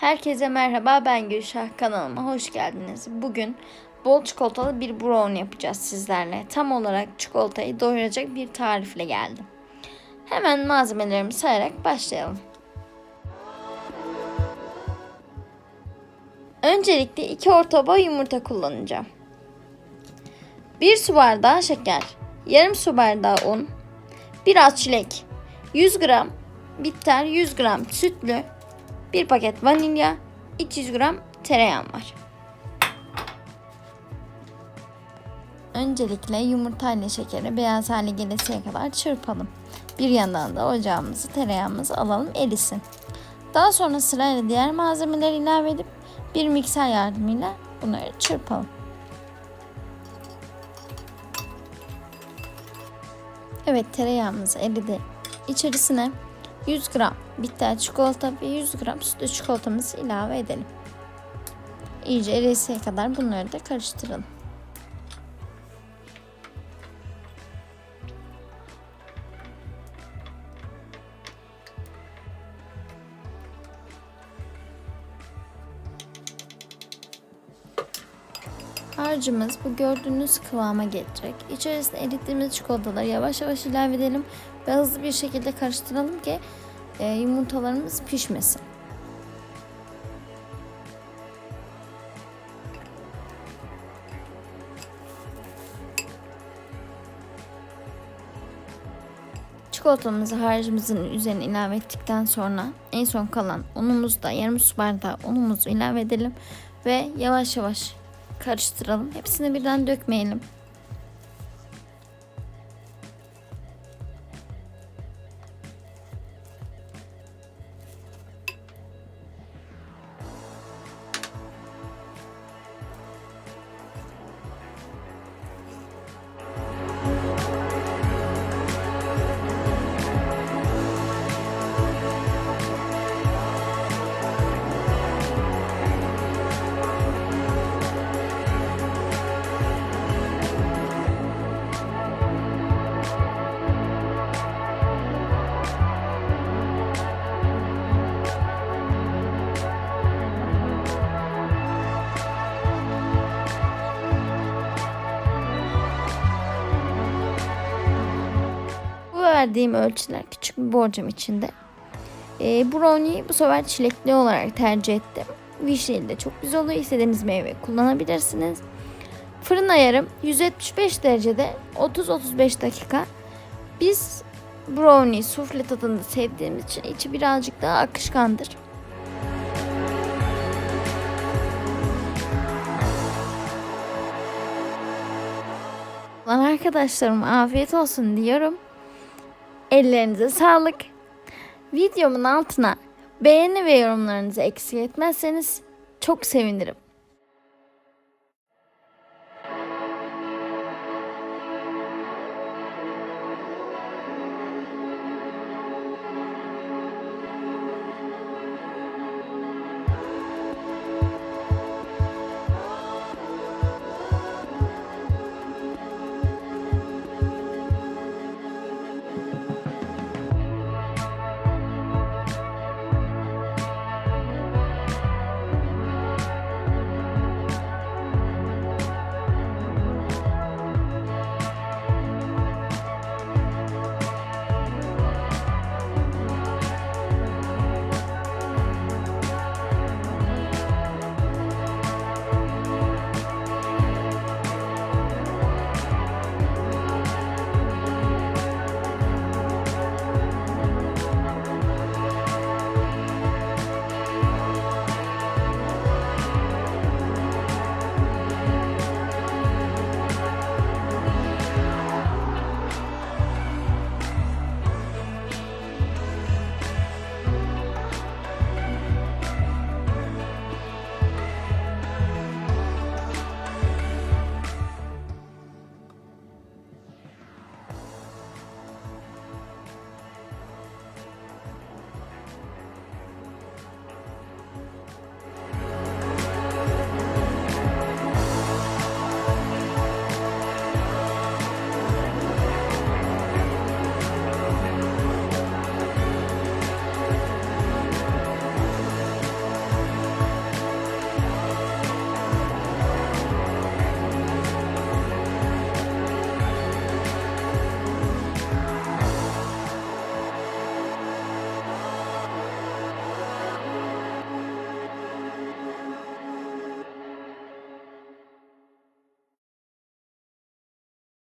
Herkese merhaba ben Gülşah kanalıma hoş geldiniz. Bugün bol çikolatalı bir brownie yapacağız sizlerle. Tam olarak çikolatayı doyuracak bir tarifle geldim. Hemen malzemelerimi sayarak başlayalım. Öncelikle 2 orta boy yumurta kullanacağım. 1 su bardağı şeker, yarım su bardağı un, biraz çilek, 100 gram bitter, 100 gram sütlü, 1 paket vanilya, 200 gram tereyağım var. Öncelikle yumurta ile şekeri beyaz hale gelesiye kadar çırpalım. Bir yandan da ocağımızı tereyağımızı alalım erisin. Daha sonra sırayla diğer malzemeleri ilave edip bir mikser yardımıyla bunları çırpalım. Evet tereyağımız eridi. İçerisine 100 gram bitter çikolata ve 100 gram sütlü çikolatamızı ilave edelim. İyice eriyesiye kadar bunları da karıştıralım. Harcımız bu gördüğünüz kıvama gelecek. İçerisine erittiğimiz çikolataları yavaş yavaş ilave edelim ve hızlı bir şekilde karıştıralım ki e, yumurtalarımız pişmesin. Çikolatamızı harcımızın üzerine ilave ettikten sonra en son kalan unumuzu da yarım su bardağı unumuzu ilave edelim ve yavaş yavaş karıştıralım. Hepsini birden dökmeyelim. Verdiğim ölçüler küçük bir borcam içinde. E, brownie'yi bu sefer çilekli olarak tercih ettim. Vişneli de çok güzel oluyor. İstediğiniz meyve kullanabilirsiniz. Fırın ayarım 175 derecede 30-35 dakika. Biz brownie sufle tadını sevdiğimiz için içi birazcık daha akışkandır. Arkadaşlarım afiyet olsun diyorum. Ellerinize sağlık. Videomun altına beğeni ve yorumlarınızı eksik etmezseniz çok sevinirim.